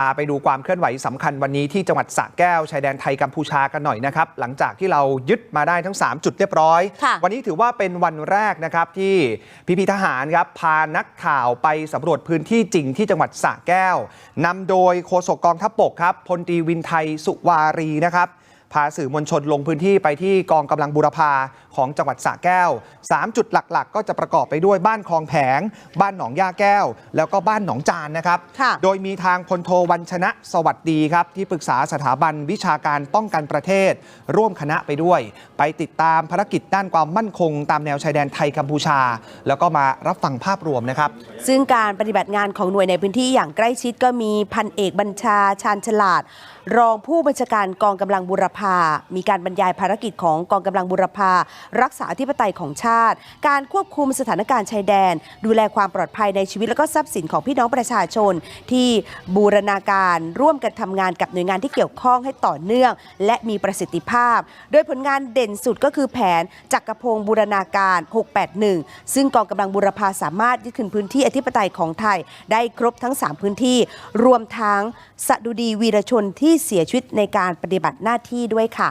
พาไปดูความเคลื่อนไหวสำคัญวันนี้ที่จังหวัดสระแก้วชายแดนไทยกัมพูชากันหน่อยนะครับ หลังจากที่เรายึดมาได้ทั้ง 3 จุดเรียบร้อยค่ะวันนี้ถือว่าเป็นวันแรกนะครับที่พี่พีทหารครับพานักข่าวไปสำรวจพื้นที่จริงที่จังหวัดสระแก้วนำโดยโฆษกกองทัพบกครับพลตรีวินไทยสุวารีนะครับ พาสื่อมวลชนลงพื้นที่ไปที่กองกำลังบูรพาของจังหวัดสระแก้ว 3 จุดหลักๆ ก็จะประกอบไปด้วยบ้านคลองแผง บ้านหนองย่าแก้ว แล้วก็บ้านหนองจานนะครับค่ะโดยมีทางพลโทวันชนะสวัสดีครับ ที่ปรึกษาสถาบันวิชาการป้องกันประเทศ ร่วมคณะไปด้วย ไปติดตามภารกิจด้านความมั่นคง ตามแนวชายแดนไทยกัมพูชา แล้วก็มารับฟังภาพรวมนะครับ ซึ่งการปฏิบัติงานของหน่วยในพื้นที่อย่างใกล้ชิดก็มีพันเอกบัญชาชาญฉลาด รองผู้บัญชาการกองกำลังบุรพา มีการบรรยายภารกิจของกองกำลังบุรพา รักษาอธิปไตยของชาติ การควบคุมสถานการณ์ชายแดน ดูแลความปลอดภัยในชีวิตและก็ทรัพย์สินของพี่น้องประชาชน ที่บูรณาการร่วมกันทำงานกับหน่วยงานที่เกี่ยวข้องให้ต่อเนื่อง และมีประสิทธิภาพ โดยผลงานเด่นสุดก็คือแผนจักรพงศ์บูรณาการ 681 ซึ่งกองกำลังบูรพาสามารถยึดคืนพื้นที่อธิปไตยของไทย ได้ครบทั้ง 3 พื้นที่ รวมทั้งสดุดีวีรชนที่เสียชีวิตในการปฏิบัติหน้าที่ด้วยค่ะ